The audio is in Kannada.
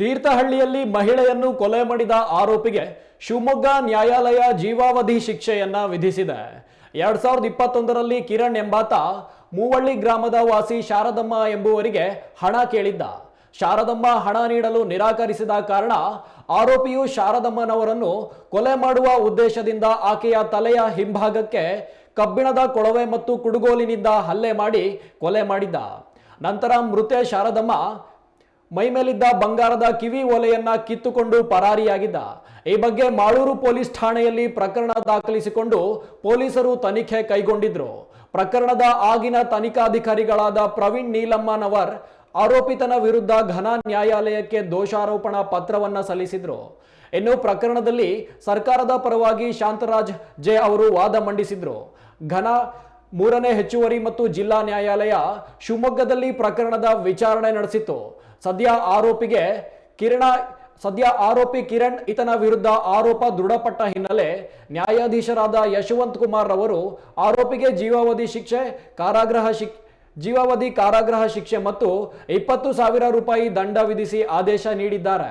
ತೀರ್ಥಹಳ್ಳಿಯಲ್ಲಿ ಮಹಿಳೆಯನ್ನು ಕೊಲೆ ಮಾಡಿದ ಆರೋಪಿಗೆ ಶಿವಮೊಗ್ಗ ನ್ಯಾಯಾಲಯ ಜೀವಾವಧಿ ಶಿಕ್ಷೆಯನ್ನ ವಿಧಿಸಿದೆ. ಎರಡ್ ಸಾವಿರದ ಇಪ್ಪತ್ತೊಂದರಲ್ಲಿ ಕಿರಣ್ ಎಂಬಾತ ಮೂವಳ್ಳಿ ಗ್ರಾಮದ ವಾಸಿ ಶಾರದಮ್ಮ ಎಂಬುವರಿಗೆ ಹಣ ಕೇಳಿದ್ದ. ಶಾರದಮ್ಮ ಹಣ ನೀಡಲು ನಿರಾಕರಿಸಿದ ಕಾರಣ ಆರೋಪಿಯು ಶಾರದಮ್ಮನವರನ್ನು ಕೊಲೆ ಮಾಡುವ ಉದ್ದೇಶದಿಂದ ಆಕೆಯ ತಲೆಯ ಹಿಂಭಾಗಕ್ಕೆ ಕಬ್ಬಿಣದ ಕೊಳವೆ ಮತ್ತು ಕುಡುಗೋಲಿನಿಂದ ಹಲ್ಲೆ ಮಾಡಿ ಕೊಲೆ ಮಾಡಿದ್ದ. ನಂತರ ಮೃತೆ ಶಾರದಮ್ಮ ಮೈಮೇಲಿದ್ದ ಬಂಗಾರದ ಕಿವಿ ಒಲೆಯನ್ನ ಕಿತ್ತುಕೊಂಡು ಪರಾರಿಯಾಗಿದ್ದ. ಈ ಬಗ್ಗೆ ಮಾಳೂರು ಪೊಲೀಸ್ ಠಾಣೆಯಲ್ಲಿ ಪ್ರಕರಣ ದಾಖಲಿಸಿಕೊಂಡು ಪೊಲೀಸರು ತನಿಖೆ ಕೈಗೊಂಡಿದ್ರು. ಪ್ರಕರಣದ ಆಗಿನ ತನಿಖಾಧಿಕಾರಿಗಳಾದ ಪ್ರವೀಣ್ ನೀಲಮ್ಮನವರ್ ಆರೋಪಿತನ ವಿರುದ್ಧ ಘನ ನ್ಯಾಯಾಲಯಕ್ಕೆ ದೋಷಾರೋಪಣಾ ಪತ್ರವನ್ನ ಸಲ್ಲಿಸಿದ್ರು. ಇನ್ನು ಪ್ರಕರಣದಲ್ಲಿ ಸರ್ಕಾರದ ಪರವಾಗಿ ಶಾಂತರಾಜ್ ಜೆ ಅವರು ವಾದ ಮಂಡಿಸಿದ್ರು. ಘನ ಮೂರನೇ ಹೆಚ್ಚುವರಿ ಮತ್ತು ಜಿಲ್ಲಾ ನ್ಯಾಯಾಲಯ ಶಿವಮೊಗ್ಗದಲ್ಲಿ ಪ್ರಕರಣದ ವಿಚಾರಣೆ ನಡೆಸಿತ್ತು. ಸದ್ಯ ಆರೋಪಿಗೆ ಕಿರಣ, ಸದ್ಯ ಆರೋಪಿ ಕಿರಣ್ ಈತನ ವಿರುದ್ಧ ಆರೋಪ ದೃಢಪಟ್ಟ ಹಿನ್ನೆಲೆ ನ್ಯಾಯಾಧೀಶರಾದ ಯಶವಂತ್ ಕುಮಾರ್ ಅವರು ಆರೋಪಿಗೆ ಜೀವಾವಧಿ ಶಿಕ್ಷೆ, ಕಾರಾಗೃಹ ಶಿಕ್, ಜೀವಾವಧಿ ಕಾರಾಗೃಹ ಶಿಕ್ಷೆ ಮತ್ತು ಇಪ್ಪತ್ತು ಸಾವಿರ ರೂಪಾಯಿ ದಂಡ ವಿಧಿಸಿ ಆದೇಶ ನೀಡಿದ್ದಾರೆ.